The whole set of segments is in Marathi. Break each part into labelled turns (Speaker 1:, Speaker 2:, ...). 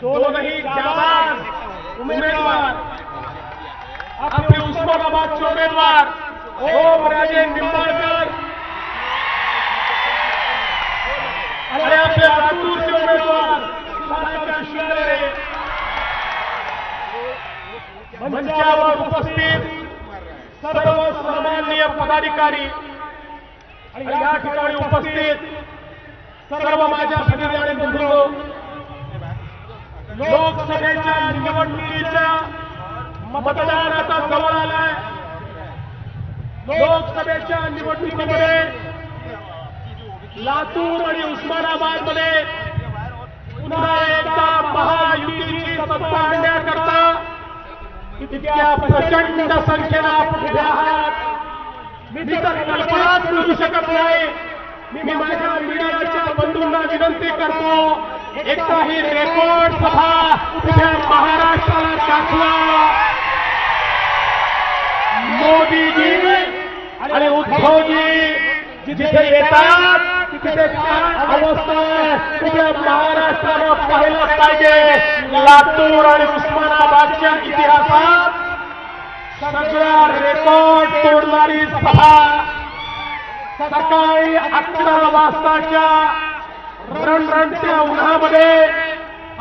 Speaker 1: दोनही जाबाज उमेदवार आपले उस्मानाबादचे उमेदवार ओम राजे निंबाळकर। आणि आपले लातूरचे उमेदवार शासक शिंदे मंचावर उपस्थित। सर्व सन्माननीय पदाधिकारी। आणि या ठिकाणी उपस्थित। सर्व माझ्या भगिनी आणि बंधू लोकसभेच्या निवडणुकीच्या मतदान आता जवळ आलाय. लोकसभेच्या निवडणुकीमध्ये लातूर आणि उस्मानाबादमध्ये पुन्हा एकदा महायुतीची सत्ता आणण्याकरता इतक्या प्रचंड संख्येनं आपण उभे आहात. मी तर कल्पनाच करू शकत नाही. मी माझ्या मीडियाच्या बंधूंना विनंती करतो एकदा ही रेकॉर्ड सभा उद्या महाराष्ट्राला दाखवा. मोदीजी आणि उद्धवजी जिथे येतात तिथे काय अवस्था उद्या महाराष्ट्राला महाराष्ट्रानं पाहिलं पाहिजे. लातूर आणि उस्मानाबादच्या इतिहासात सगळा रेकॉर्ड तोडणारी सभा सकाळी अकरा वाजताच्या रणरणत्या उन्हामध्ये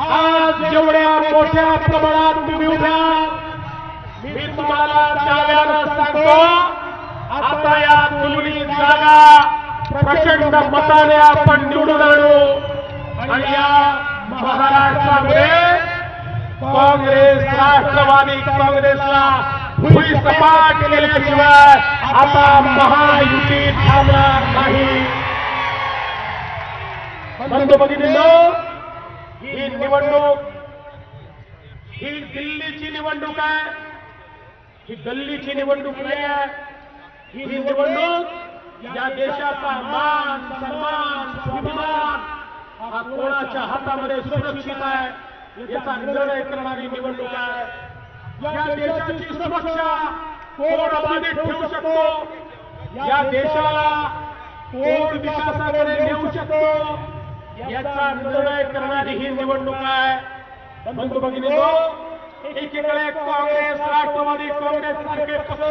Speaker 1: आज जेवढ्या मोठ्या प्रमाणात तुम्ही उभ्या मी तुम्हाला त्यावेळेला सांगतो आता या दोन्ही जागा प्रचंड मताने आपण निवडून आणू. आणि या महाराष्ट्रामध्ये काँग्रेस राष्ट्रवादी काँग्रेसला भुई सपाट केल्याशिवाय आता महायुती थांबणार नाही. बंधू भगिनींनो ही निवडणूक ही दिल्लीची निवडणूक आहे. ही गल्लीची निवडणूक नाही आहे. ही निवडणूक या देशाचा मान सन्मान स्वाभिमान हा कोणाच्या हातामध्ये सुरक्षित आहे याचा निर्णय करणारी निवडणूक आहे. या देशाची सुरक्षा कोण बाधित ठेवू शकतो? या देशाला कोण विकासाकडे नेऊ शकतो? याचा निर्णय करणारी ही निवडणूक आहे. बंधू भगिनी एकीकडे काँग्रेस राष्ट्रवादी काँग्रेस सारखे पक्ष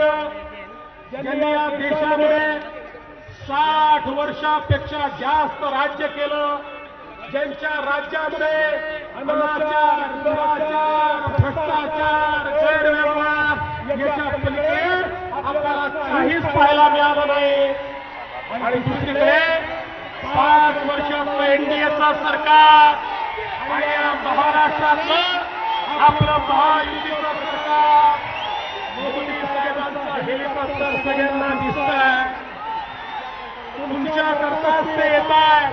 Speaker 1: ज्यांनी या देशामध्ये साठ वर्षापेक्षा जास्त राज्य केलं ज्यांच्या राज्यामध्ये अनाचार दुराचार भ्रष्टाचार गैरव्यवहार याच्या पलीकडे आपल्याला काहीच पाहायला मिळालं नाही. आणि दुसरीकडे पाच वर्षाचं एनडीएचं सरकार आणि या महाराष्ट्रातलं आपलं महायुतीचं सरकार. मोदी साहेबांचं हेलिकॉप्टर सगळ्यांना दिसत तुमच्या करताच ते येत आहे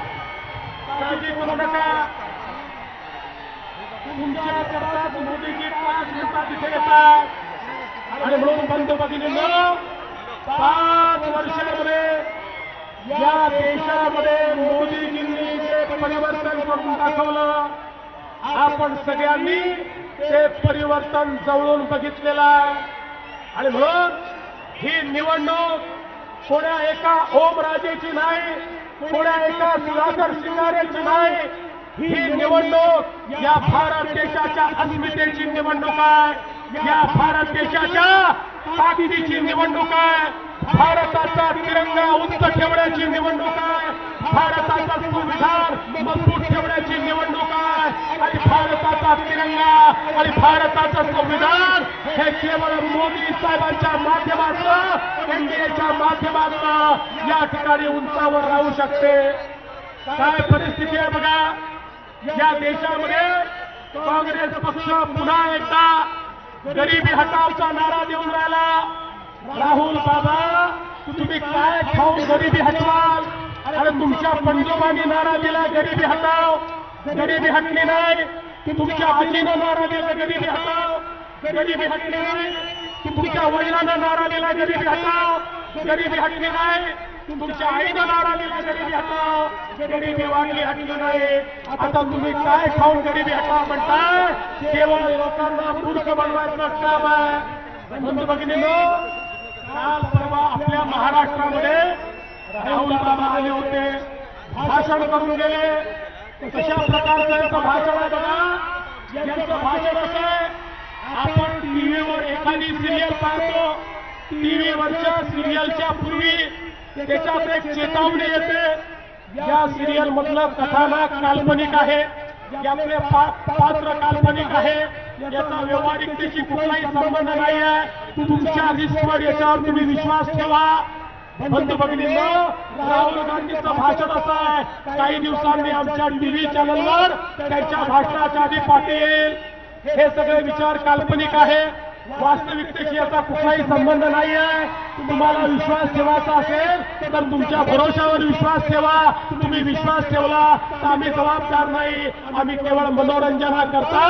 Speaker 1: काळजी करू नका. तुमच्या करताच मोदीजी पाच मिनिटात तिथे येतात आणि म्हणून बंधू पाच वर्षामध्ये या देशामध्ये मोदीजींनी जे परिवर्तन करून दाखवलं आपण सगळ्यांनी ते परिवर्तन जवळून बघितलेलं आहे. आणि म्हणून ही निवडणूक कोण्या एका ओमराजेची नाही कोण्या एका सुधाकर शिंगारेची नाही. ही निवडणूक या भारत देशाच्या अस्मितेची निवडणूक आहे. या भारत देशाच्या ताकदीची निवडणूक आहे. भारताचा उंच ठेवण्याची निवडणूक आहे. भारताचा संविधान मजबूत ठेवण्याची निवडणूक आहे. आणि भारताचा तिरंगा आणि भारताचं संविधान हे केवळ मोदी साहेबांच्या माध्यमातून एनडीएच्या माध्यमातून या ठिकाणी उंचावर राहू शकते. काय परिस्थिती आहे बघा? या देशामध्ये काँग्रेस पक्ष पुन्हा एकदा गरिबी हटावचा नारा देऊन राहिला. राहुल बाबा तुम्ही काय खाऊन गरिबी हटवाल? अरे तुमच्या पंजोबांनी नारा दिला, गरिबी हटाव गरिबी हटली नाही. की तुमच्या आजीनं नारा दिला, गरिबी हटाव गरिबी हटली नाही. की तुमच्या वडिलांना नारा दिला, गरिबी हटाव गरिबी हटली नाही. तुमच्या आईनं नारा दिला, गरिबी हटाव गरिबी वाढली हटली नाही. आता तुम्ही काय खाऊन गरिबी हटाव म्हणताय? केवळ लोकांना मूर्ख बनवायचं काम आहे. बंधू भगिनीनो काल परवा आपल्या महाराष्ट्रामध्ये राहुल बाबा आले होते. भाषण करून गेले. कशा प्रकारचं यांचं भाषण आहे बघा यांचं भाषण असं आहे? आपण टीव्हीवर एखादी सिरियल पाहतो. टीव्हीवरच्या सिरियलच्या पूर्वी त्याच्यात एक चेतावणी येते. या सिरियल मधलं कथानक काल्पनिक आहे. यातले पात्र काल्पनिक आहे. याचा व्यवहारिकतेशी कुठलाही संबंध नाही आहे तुमच्या रिस्कवर याच्यावर तुम्ही विश्वास ठेवा. बंधू राहुल गांधीचं भाषण असं आहे. काही दिवसांनी आमच्या टीव्ही चॅनलवर त्यांच्या भाषणाच्या आधी पाटील. हे सगळे विचार काल्पनिक आहे. वास्तविकतेशी याचा कुठलाही संबंध नाही आहे तुम्हाला विश्वास ठेवायचा असेल तर तुमच्या भरोशावर विश्वास ठेवा. तुम्ही विश्वास ठेवला तर आम्ही जबाबदार नाही. आम्ही केवळ मनोरंजनाकरता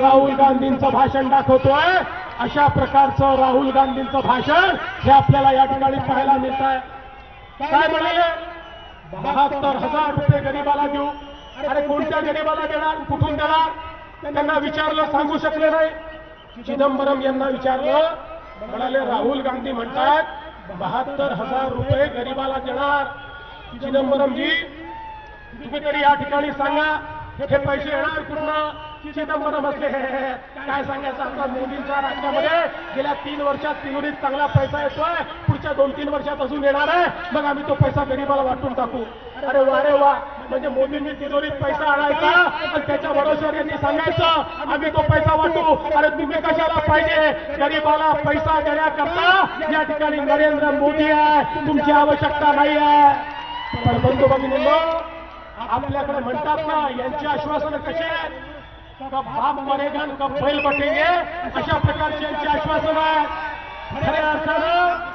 Speaker 1: राहुल गांधींचं भाषण दाखवतोय. अशा प्रकारचं राहुल गांधींचं भाषण हे आपल्याला या ठिकाणी पाहायला मिळत आहे काय म्हणाले? बहात्तर हजार रुपये गरीबाला देऊ. अरे कोणत्या गरीबाला देणार? कुठून देणार? त्यांना विचारलं सांगू शकले नाही. चिदंबरम यांना विचारलं. म्हणाले राहुल गांधी म्हणतात बहात्तर हजार रुपये गरीबाला देणार. चिदंबरमजी तुम्ही तरी या ठिकाणी सांगा हे पैसे येणार पूर्ण चिदंबरम असले काय सांगायचं आता मोदींच्या राज्यामध्ये? गेल्या तीन वर्षात तिजोरीत चांगला पैसा येतोय. पुढच्या दोन तीन वर्षात अजून येणार आहे. मग आम्ही तो पैसा गरीबाला वाटून टाकू. अरे वा रे वा. म्हणजे मोदींनी तिजोरीत पैसा आणायचा आणि त्याच्या भरोश्यावर यांनी सांगायचं आम्ही तो पैसा वाटू. अरे तुम्ही कशाला पाहिजे? गरीबाला पैसा देण्याकरता या ठिकाणी नरेंद्र मोदी आहे. तुमची आवश्यकता नाही आहे. पण बंधू भगिनी आपल्याकडे म्हणतात ना यांची आश्वासनं कशी आहेत? का बाप मरेगा आणि का बैल बटेंगे अशा प्रकारची यांची आश्वासन आहे. खऱ्या अर्थानं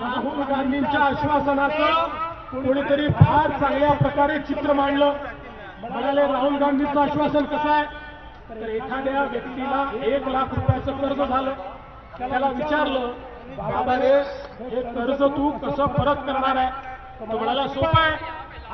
Speaker 1: राहुल गांधींच्या आश्वासनाचं कोणीतरी फार चांगल्या प्रकारे चित्र मांडलं. म्हणाले राहुल गांधीचं आश्वासन कसं आहे? तर एखाद्या व्यक्तीला एक लाख रुपयाचं कर्ज झालं. त्याला विचारलं बाबा रे हे कर्ज तू कसं परत करणार आहे? तो म्हणाला सोपं आहे.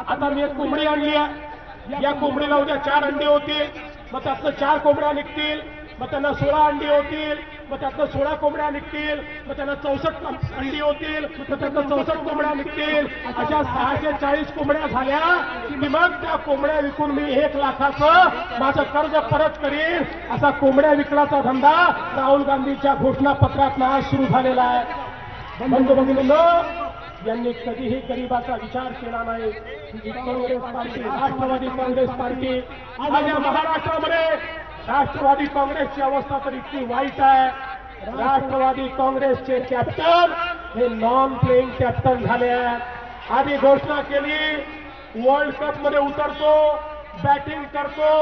Speaker 1: आता मी एक कोंबडी आणली आहे. या कोंबडीला उद्या चार अंडी होतील. मग त्यातनं चार कोंबड्या निघतील मग त्यांना सोळा अंडी होतील मग त्यातनं सोळा कोंबड्या निघतील मग त्यांना चौसष्ट अंडी होतील मग त्यातनं चौसष्ट कोंबड्या निघतील. अशा सहाशे चाळीस कोंबड्या झाल्या की मग त्या कोंबड्या विकून मी एक लाखाचं माझं कर्ज परत करीन. असा कोंबड्या विकण्याचा धंदा राहुल गांधीच्या घोषणापत्रात आज सुरू झालेला आहे. बंधू बघितलं यांनी कधीही गरिबाचा विचार केला नाही. Congress party Rashtravadi Congress party आज या महाराष्ट्रामध्ये राष्ट्रवादी काँग्रेसची अवस्था तर इतकी वाईट आहे. राष्ट्रवादी काँग्रेसचे कॅप्टन हे नॉन प्लेइंग कॅप्टन झाले आहेत. आधी घोषणा केली वर्ल्ड कपमध्ये उतरतो बॅटिंग करतो.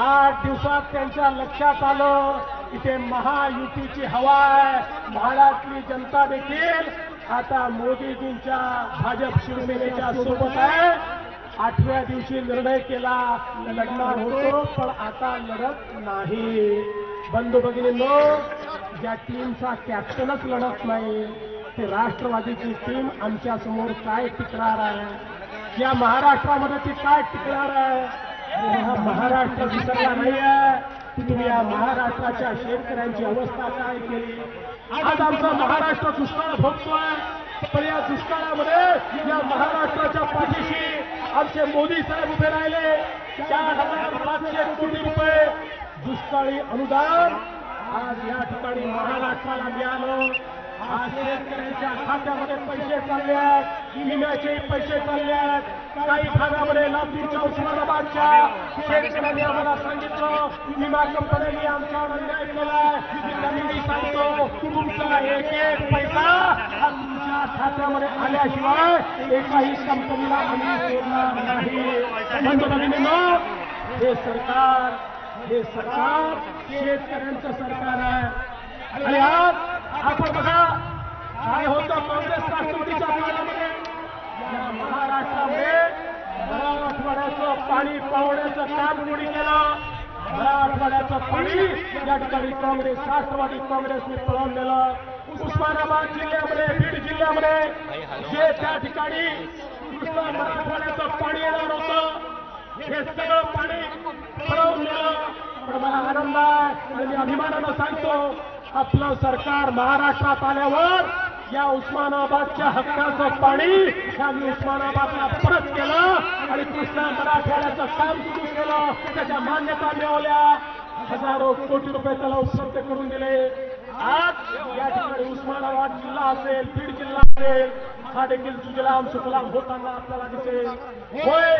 Speaker 1: आठ दिवसात त्यांच्या लक्षात आलं इथे महायुतीची हवा आहे. महाराष्ट्रातली जनता देखील आता मोदीजींच्या भाजप शिवसेनेच्या सोबत आहे. आठव्या दिवशी निर्णय केला लढणार होतो पण आता लढत नाही. बंधू भगिनींनो ज्या टीमचा कॅप्टनच लढत नाही ते राष्ट्रवादीची टीम आमच्यासमोर काय टिकणार आहे? या महाराष्ट्रामध्ये ती काय टिकणार आहे? हा महाराष्ट्र विसरला नाही आहे तुम्ही या महाराष्ट्राच्या शेतकऱ्यांची अवस्था काय केली? आज आमचा महाराष्ट्र दुष्काळ भोगतोय. पण या दुष्काळामध्ये या महाराष्ट्राच्या पाठीशी आमचे मोदी साहेब उभे राहिले. चार हजार पाचशे कोटी रुपये दुष्काळी अनुदान आज या ठिकाणी महाराष्ट्राला मिळालं. आज शेतकऱ्यांच्या खात्यामध्ये पैसे चालले आहेत विम्याचे पैसे चालले आहेत काही भागामध्ये लातूरच्या उस्मानाबादच्या शेतकऱ्यांनी आम्हाला सांगितलं विमा कंपन्यांनी आमच्यावर अन्याय केलाय. त्यांनी मी सांगतो तुमचा एक एक पैसा हा तुमच्या खात्यामध्ये आल्याशिवाय एकाही कंपनीला आम्ही सोडणार नाही. बंधू हे सरकार हे सरकार शेतकऱ्यांचं सरकार आहे. आणि आज आपण बघा काय होतं काँग्रेस राष्ट्रवादीच्या काळामध्ये या महाराष्ट्रामध्ये मराठवाड्याचं पाणी पावण्याचं काम कोणी केलं? मराठवाड्याचं पाणी या ठिकाणी काँग्रेस राष्ट्रवादी काँग्रेसने पळवलेलं. उस्मानाबाद जिल्ह्यामध्ये बीड जिल्ह्यामध्ये जे त्या ठिकाणी मराठवाड्याचं पाणी येणार होतं हे सगळं पाणी पळवून पण मला आनंद आहे आणि मी अभिमानानं सांगतो आपलं सरकार महाराष्ट्रात आल्यावर या उस्मानाबादच्या हक्काचं पाणी आम्ही उस्मानाबादला परत केलं आणि कृष्णा मराठवाड्याचं काम सुरू केलं. त्याच्या मान्यता मिळवल्या. हजारो कोटी रुपये त्याला उपलब्ध करून दिले. आज या ठिकाणी उस्मानाबाद जिल्हा असेल बीड जिल्हा असेल हा देखील सुजलाम सुफलाम होताना आपल्याला दिसेल. होय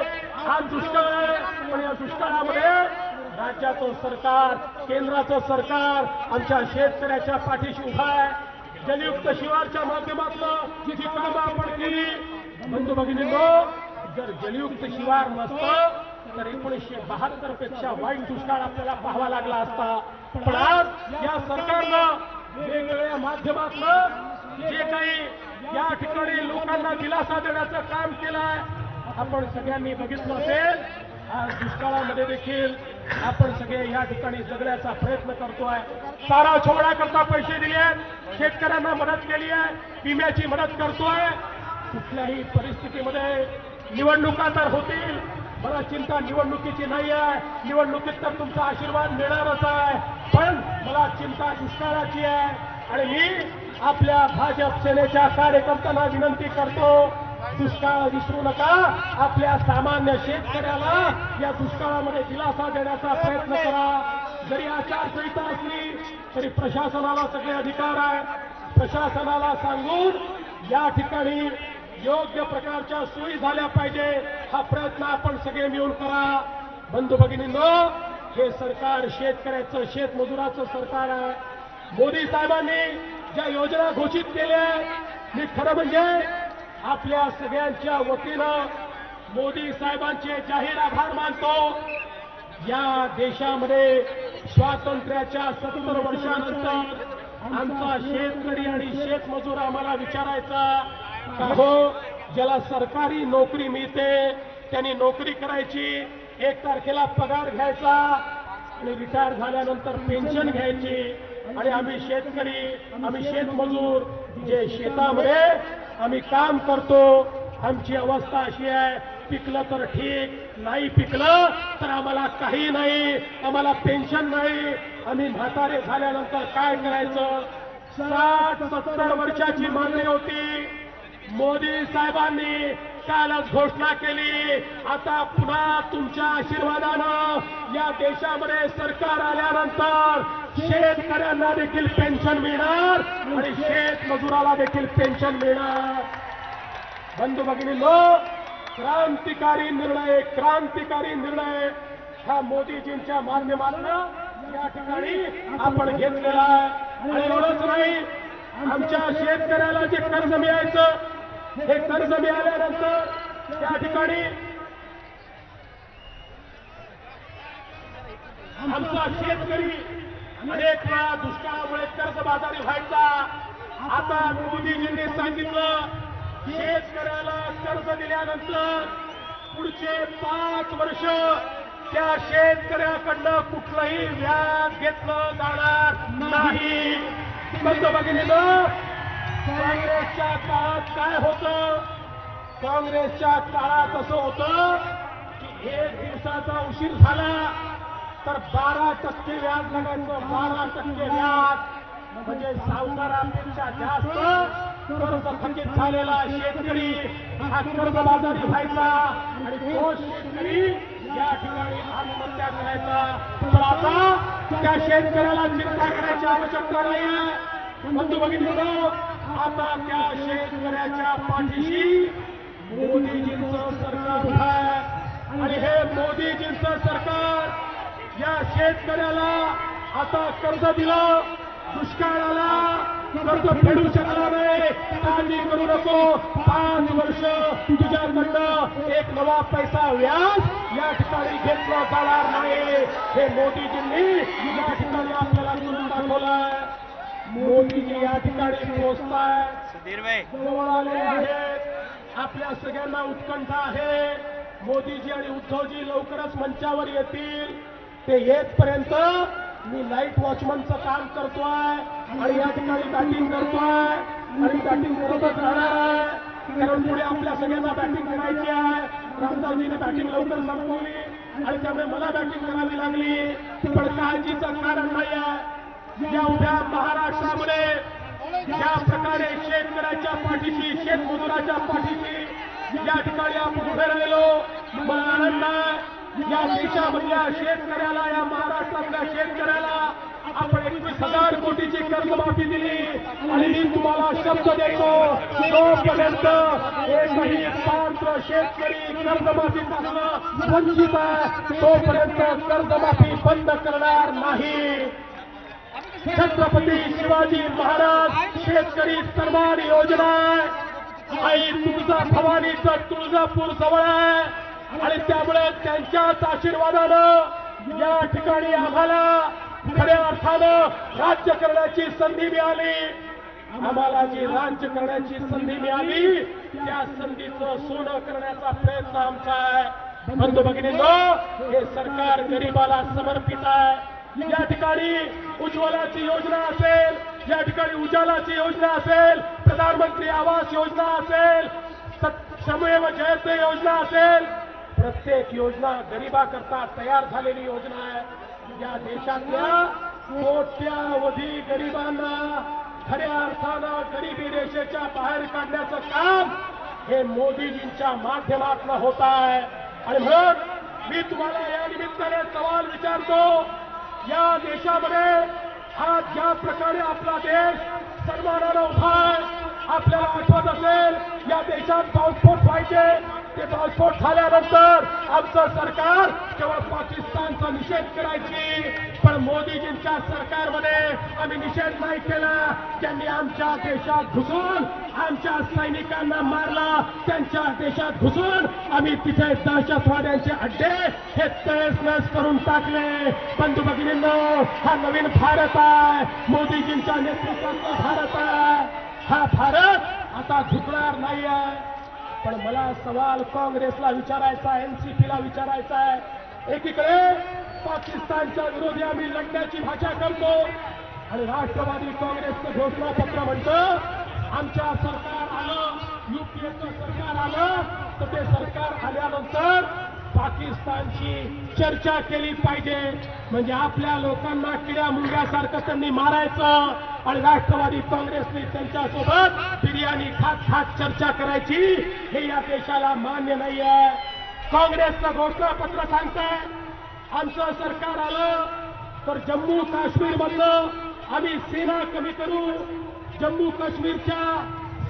Speaker 1: हा दुष्काळ आहे. पण या दुष्काळामध्ये राज्याचं सरकार केंद्राचं सरकार आमच्या शेतकऱ्याच्या पाठीशी उभा आहे. जलयुक्त शिवारच्या माध्यमातून जी कामं आपण केली. बंधू भगिनींनो जर जलयुक्त शिवार नसतं तर एकोणीसशे बहात्तरपेक्षा वाईट दुष्काळ आपल्याला पाहावा लागला असता. पण आज या सरकारनं वेगवेगळ्या माध्यमातून जे काही या ठिकाणी लोकांना दिलासा देण्याचं काम केलंय आपण सगळ्यांनी बघितलं असेल आज दुष्काळामध्ये देखील आपण सगळे या ठिकाणी जगण्याचा प्रयत्न करतोय. चारा छोडण्याकरता पैसे दिले आहेत शेतकऱ्यांना मदत केली आहे विम्याची मदत करतोय. कुठल्याही परिस्थितीमध्ये निवडणुका तर होतील मला चिंता निवडणुकीची नाही आहे निवडणुकीत तर तुमचा आशीर्वाद मिळणारच आहे पण मला चिंता दुष्काळाची आहे. आणि मी आपल्या भाजप सेनेच्या कार्यकर्त्यांना विनंती करतो दुष्काळ विसरू नका. आपल्या सामान्य शेतकऱ्याला या दुष्काळामध्ये दिलासा देण्याचा प्रयत्न करा. जरी आचारसंहिता असली तरी प्रशासनाला सगळे अधिकार आहे प्रशासनाला सांगून या ठिकाणी योग्य प्रकारच्या सोयी झाल्या पाहिजे हा प्रयत्न आपण सगळे मिळून करा. बंधू भगिनींनो हे सरकार शेतकऱ्याचं शेतमजुराचं सरकार आहे. मोदी साहेबांनी ज्या योजना घोषित केल्या मी खरं म्हणजे आपल्या सगळ्यांच्या वतीनं मोदी साहेबांचे जाहीर आभार मानतो. या देशामध्ये स्वातंत्र्याच्या सत्तर वर्षानंतर आमचा शेतकरी आणि शेतमजूर आम्हाला विचारायचा का? हो ज्याला सरकारी नोकरी मिळते त्यांनी नोकरी करायची एक तारखेला पगार घ्यायचा आणि रिटायर झाल्यानंतर पेन्शन घ्यायची. आणि आम्ही शेतकरी आम्ही शेतमजूर जे शेतामध्ये आम्ही काम करतो. आमची अवस्था अशी आहे पिकलं तर ठीक नाही पिकलं तर आम्हाला काही नाही आम्हाला पेन्शन नाही. आम्ही म्हातारे झाल्यानंतर काय करायचं? साठ सत्तर वर्षाची मागणी होती. मोदी साहेबांनी कालच घोषणा केली आता पुन्हा तुमच्या आशीर्वादानं या देशामध्ये सरकार आल्यानंतर शेतकऱ्यांना देखील पेन्शन मिळणार आणि शेतमजुराला देखील पेन्शन मिळणार. बंधू भगिनींनो क्रांतिकारी निर्णय क्रांतिकारी निर्णय हा मोदीजींच्या माध्यमातून या ठिकाणी आपण घेतलेला आहे. आणि एवढंच नाही आमच्या शेतकऱ्याला जे कर्ज मिळायचं हे कर्ज मिळाल्यानंतर त्या ठिकाणी आमचा शेतकरी अनेक वेळा दुष्काळामुळे कर्जबाजारी व्हायचा. आता मोदीजींनी सांगितलं शेतकऱ्याला कर्ज दिल्यानंतर पुढचे पाच वर्ष त्या शेतकऱ्याकडनं कुठलंही व्याज घेतलं जाणार नाही. बंद बघितलं? काँग्रेसच्या काळात काय होतं? काँग्रेसच्या काळात असं होतं की एक दिवसाचा उशीर झाला. तर बारा टक्के व्याज लागायचं बारा टक्के व्याज. म्हणजे सावकारापेक्षा जास्त कर्ज थकीत झालेला शेतकरी हा कर्जबाजारी व्हायचा आणि तो शेतकरी या ठिकाणी आत्महत्या करायचा. तर आता त्या शेतकऱ्याला चिंता करायची आवश्यकता नाही आहे बंधू बघितलं आता त्या शेतकऱ्याच्या पाठीशी मोदीजींचं सरकार आहे. आणि हे मोदीजींचं सरकार या शेतकऱ्याला आता कर्ज दिलं. दुष्काळ आला कर्ज फेडू शकला नाही. काळजी करू नको. पाच वर्ष तुझ्याकडनं एक नवा पैसा व्याज या ठिकाणी घेतलं जाणार नाही. हे मोदीजींनी या ठिकाणी आपल्याला करून दाखवलंय. मोदीजी या ठिकाणी पोहोचताय. जवळ आले आहेत. आपल्या सगळ्यांना उत्कंठा आहे. मोदीजी आणि उद्धवजी लवकरच मंचावर येतील. ते येतपर्यंत मी लाइट वॉचमनचं काम करतोय. आणि या ठिकाणी बॅटिंग करतोय. आणि बॅटिंग करतच राहणार आहे. कारण पुढे आपल्या सगळ्यांना बॅटिंग करायची आहे. रामदासजीने बॅटिंग लवकर संपवली. आणि त्यामुळे मला बॅटिंग करावी लागली. पण काळजीचं कारण नाही आहे या उभ्या महाराष्ट्रामध्ये ज्या प्रकारे शेतकऱ्याच्या पाठीशी शेतमजुराच्या पाठीशी या ठिकाणी आपण उभे राहिलो मला आनंद आहे. या देशामधल्या शेतकऱ्याला या महाराष्ट्रातल्या शेतकऱ्याला आपण एकवीस हजार कोटीची कर्जमाफी दिली. आणि मी तुम्हाला शब्द देतो जोपर्यंत एकही पात्र शेतकरी कर्जमाफीपासून वंचित आहे तोपर्यंत कर्जमाफी बंद करणार नाही. छत्रपती शिवाजी महाराज शेतकरी सन्मान योजना आई तुळजा भवानीचं तुळजापूर जवळ आहे. आणि त्यामुळे त्यांच्याच आशीर्वादानं या ठिकाणी आम्हाला खऱ्या अर्थानं राज्य करण्याची संधी मिळाली. आम्हाला जी राज्य करण्याची संधी मिळाली त्या संधीचं सोनं करण्याचा प्रयत्न आमचा आहे. बंधू भगिनींनो हे सरकार गरिबाला समर्पित आहे. या ठिकाणी उज्ज्वलाची योजना असेल या ठिकाणी उजालाची योजना असेल प्रधानमंत्री आवास योजना असेल सत- श्रमेव जयते योजना असेल प्रत्येक योजना गरिबाकरता तयार झालेली योजना आहे. या देशातल्या कोट्यावधी गरिबांना खऱ्या अर्थानं गरिबी रेषेच्या बाहेर काढण्याचं काम हे मोदीजींच्या माध्यमातून होत आहे. आणि म्हणून मी तुम्हाला या निमित्ताने सवाल विचारतो या देशामध्ये आज ज्या प्रकारे आपला देश सन्मानानं उभा आहे आपल्याला आठवत असेल या देशात बॉम्बस्फोट व्हायचे. ते बॉम्बस्फोट झाल्यानंतर आमचं सरकार केवळ पाकिस्तानचा निषेध करायची पण मोदीजींच्या सरकारमध्ये आम्ही निषेध नाही केला. त्यांनी आमच्या देशात घुसून आमच्या सैनिकांना मारला. त्यांच्या देशात घुसून आम्ही तिथे दहशतवाद्यांचे अड्डे हे तळेस नस करून टाकले. बंधू भगिनींनो हा नवीन भारत आहे. मोदीजींच्या नेतृत्वाचा भारत आहे. हा भारत आता झुकणार नाही आहे पण मला सवाल काँग्रेसला विचारायचा एनसीपीला विचारायचा आहे. एकीकडे पाकिस्तानच्या विरोधी आम्ही लढण्याची भाषा करतो आणि राष्ट्रवादी काँग्रेसचं घोषणापत्र म्हणतं आमच्या सरकार आलं युपीएचं सरकार आलं तर ते सरकार आल्यानंतर पाकिस्तानची चर्चा केली पाहिजे. म्हणजे आपल्या लोकांना किड्या मुंग्यासारखं त्यांनी मारायचं आणि राष्ट्रवादी काँग्रेसने त्यांच्यासोबत बिर्याणी खात खात चर्चा करायची. हे या देशाला मान्य नाही आहे काँग्रेसचं घोषणापत्र सांगतंय. आमचं सरकार आलं तर जम्मू काश्मीरमधलं आम्ही सेना कमी करू. जम्मू काश्मीरच्या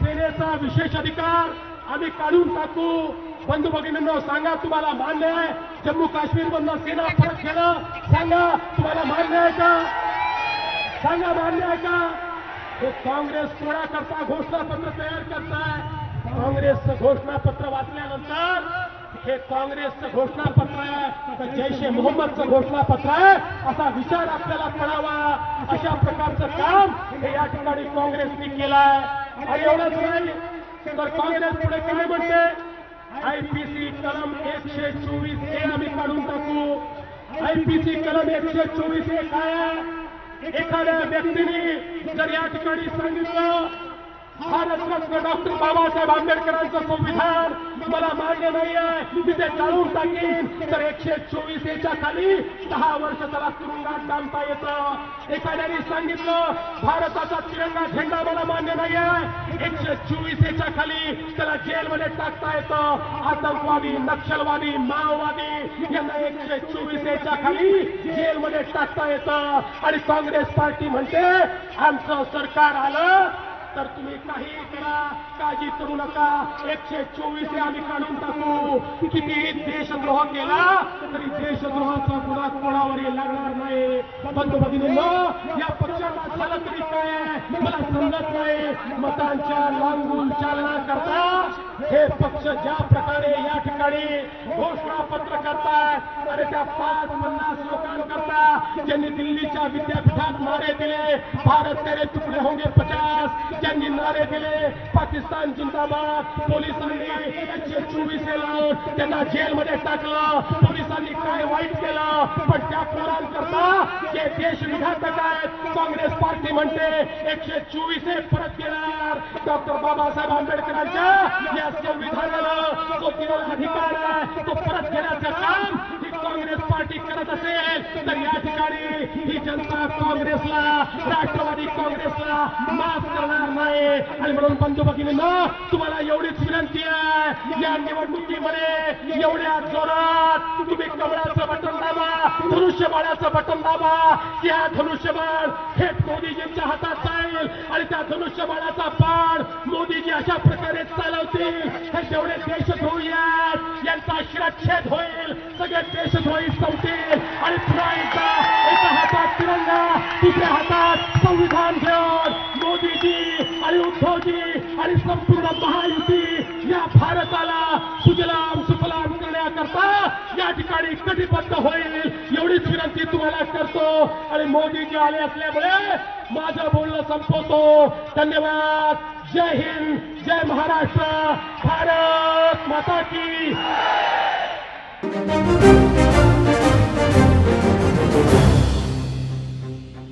Speaker 1: सेनेचा विशेष अधिकार आम्ही काढून टाकू. बंधू भगिनींनो सांगा तुम्हाला मान्य आहे जम्मू काश्मीरमधनं सेना परत केलं सांगा तुम्हाला मान्य आहे का? सांगा मान्य आहे का? हे काँग्रेस कोणाकरता घोषणापत्र तयार करताय? काँग्रेसचं घोषणापत्र वाचल्यानंतर हे काँग्रेसचं घोषणापत्र आहे तर जैश ए मोहम्मदचं घोषणापत्र आहे असा विचार आपल्याला पडावा अशा प्रकारचं काम हे या ठिकाणी काँग्रेसने केलंय. आणि एवढंच नाही तर काँग्रेस पुढे काय म्हणते आयपीसी कलम एकशे चोवीस ए आम्ही काढून टाकू. आयपीसी कलम एकशे चोवीस ए काय? एखाद्या व्यक्तीने जर या ठिकाणी सांगितलं भारतरत्न डॉक्टर बाबासाहेब आंबेडकरांचं संविधान मला मान्य नाही आहे मी ते जाळून टाकीन. तर एकशे चोवीस याच्या खाली दहा वर्ष त्याला तुरुंगात डांबता येतं. एखाद्याने सांगितलं भारताचा तिरंगा झेंडा मला मान्य नाही आहे एकशे चोवीस याच्या खाली त्याला जेलमध्ये टाकता येतं. आतंकवादी नक्षलवादी माओवादी यांना एकशे चोवीस याच्या खाली जेलमध्ये टाकता येतं. आणि काँग्रेस पार्टी म्हणते आमचं सरकार आलं तर तुम्ही काही करा काळजी करू नका. एकशे चोवीस आम्ही काढून टाकू. कितीही देशद्रोह केला तरी देशद्रोहाचा गुन्हा कोणावरही लागणार नाही. बंधू भगिनींनो या पक्षाला झालं तरी काय? मला समजत नाही. मतांच्या लांबून चालना करता हे पक्ष ज्या प्रकारे या ठिकाणी घोषणापत्र करतात अरे त्या पाच पन्नास लोकांकरता ज्यांनी दिल्लीच्या विद्यापीठात नारे दिले भारत तेरे तुकडे होंगे पचास. ज्यांनी नारे दिले पाकिस्तान जिंदाबाद. पोलिसांनी एकशे चोवीस लावून त्यांना जेलमध्ये टाकलं. पोलिसांनी काय वाईट केलं पण त्या पोरांचं जे देश विघातक आहेत काँग्रेस पार्टी म्हणते एकशे चोवीस एक परत केणार डॉक्टर बाबासाहेब आंबेडकरांच्या या संविधानाला जो केवळ अधिकार आहे तो परत घेण्याचं काम पार्टी करत असेल तर या ठिकाणी ही जनता काँग्रेसला राष्ट्रवादी काँग्रेसला माफ करणार नाही. आणि म्हणून बंधू भगिनींनो तुम्हाला एवढीच विनंती आहे या निवडणुकीमध्ये एवढ्या जोरात तुम्ही कमळाचं बटन दाबा धनुष्यबाळाचं बटन दाबा की धनुष्यबाळ धनुष्यबाण थेट मोदीजींच्या हातात जाईल आणि त्या धनुष्यबाळाचा बाण मोदीजी अशा प्रकारे चालवतील. हे जेवढे देश यांचा होईल. सगळे देशद्रोही संपतील आणि पुन्हा एकदा एका हातात तिरंगा दुसऱ्या हातात संविधान घेऊन मोदीजी आणि उद्धवजी आणि संपूर्ण महायुती या भारताला सुजलाम सुफलाम करण्याकरता या ठिकाणी कटिबद्ध होईल. एवढीच विनंती तुम्हाला करतो आणि मोदीजी आले असल्यामुळे माझं बोलणं संपवतो. धन्यवाद. जय हिंद जय महाराष्ट्र भारत माता की